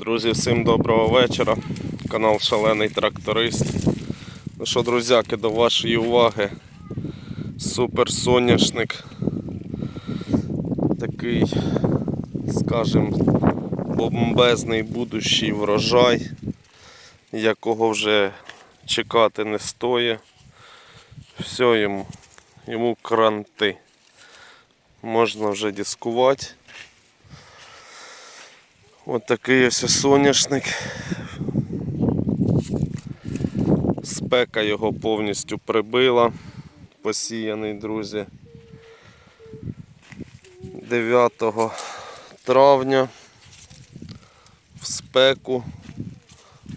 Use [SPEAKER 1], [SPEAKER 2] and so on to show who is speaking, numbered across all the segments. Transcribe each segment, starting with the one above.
[SPEAKER 1] Друзі, всім доброго вечора. Канал Шалений Тракторист. Ну що, друзяки, до вашої уваги. Супер соняшник. Такий, скажімо, бомбезний будущий врожай, якого вже чекати не стоїть. Все йому, йому кранти. Можна вже дискувати. От такий ось соняшник. Спека його повністю прибила. Посіяний, друзі. 9 травня в спеку,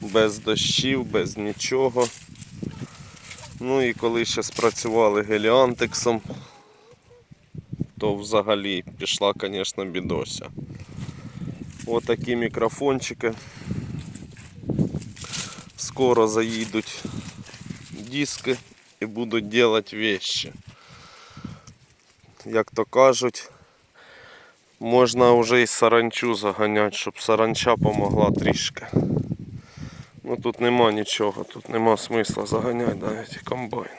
[SPEAKER 1] без дощів, без нічого. Ну і коли ще спрацювали геліантексом, то взагалі пішла, звісно, бідося. Ось такі мікрофончики. Скоро заїдуть диски і будуть робити вещи. Як то кажуть, можна вже і саранчу заганяти, щоб саранча помогла трішки. Ну тут нема нічого, тут нема смисла заганяти навіть комбайн.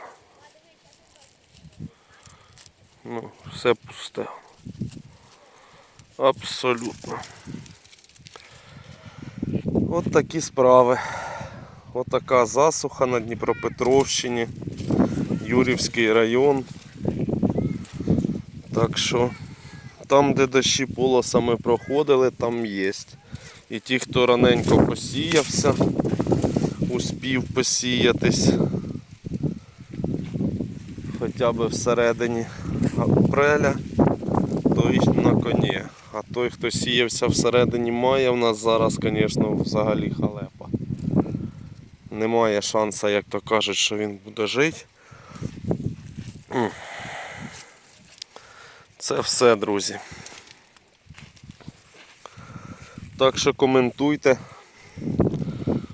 [SPEAKER 1] Ну, все пусте. Абсолютно. От такі справи. От така засуха на Дніпропетровщині, Юрівський район. Так що там, де дощі полосами проходили, там є. І ті, хто раненько посіявся, успів посіятись. Хоча б всередині апреля, той на коні. А той, хто сіявся всередині мая, в нас зараз, звісно, взагалі халепа. Немає шансу, як то кажуть, що він буде жити. Це все, друзі. Так що коментуйте.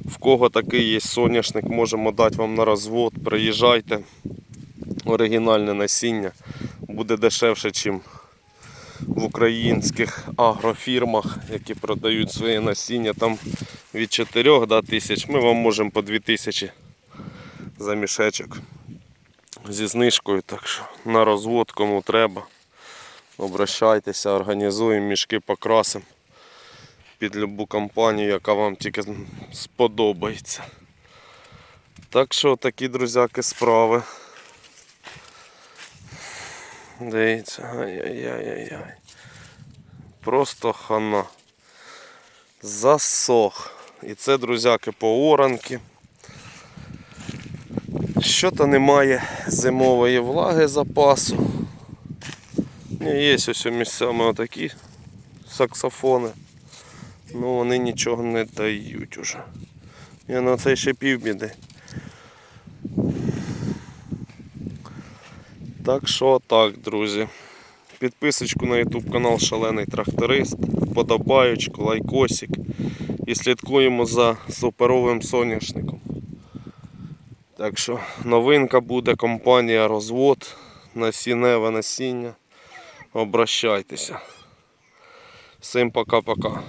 [SPEAKER 1] В кого такий є соняшник, можемо дати вам на розвод. Приїжджайте. Оригінальне насіння буде дешевше, ніж в українських агрофірмах, які продають своє насіння там від 4 до тисяч. Ми вам можемо по 2 тисячі за мішечок зі знижкою. Так що на розвод кому треба. Обращайтеся, організуємо мішки, покрасимо під любу компанію, яка вам тільки сподобається. Так що такі, друзяки, справи. Дивіться, ай-яй-яй-яй-яй. Просто хана. Засох. І це, друзяки, по оранки. Що-то немає зимової влаги запасу. Є ось місцями отакі саксофони. Ну вони нічого не дають уже. І на це ще півбіди. Так що так, друзі. Підписочку на YouTube канал Шалений Тракторист, вподобаючку, лайкосик і слідкуємо за суперовим соняшником. Так що новинка буде компанія Розвод насінневе насіння. Обращайтеся. Всім пока-пока.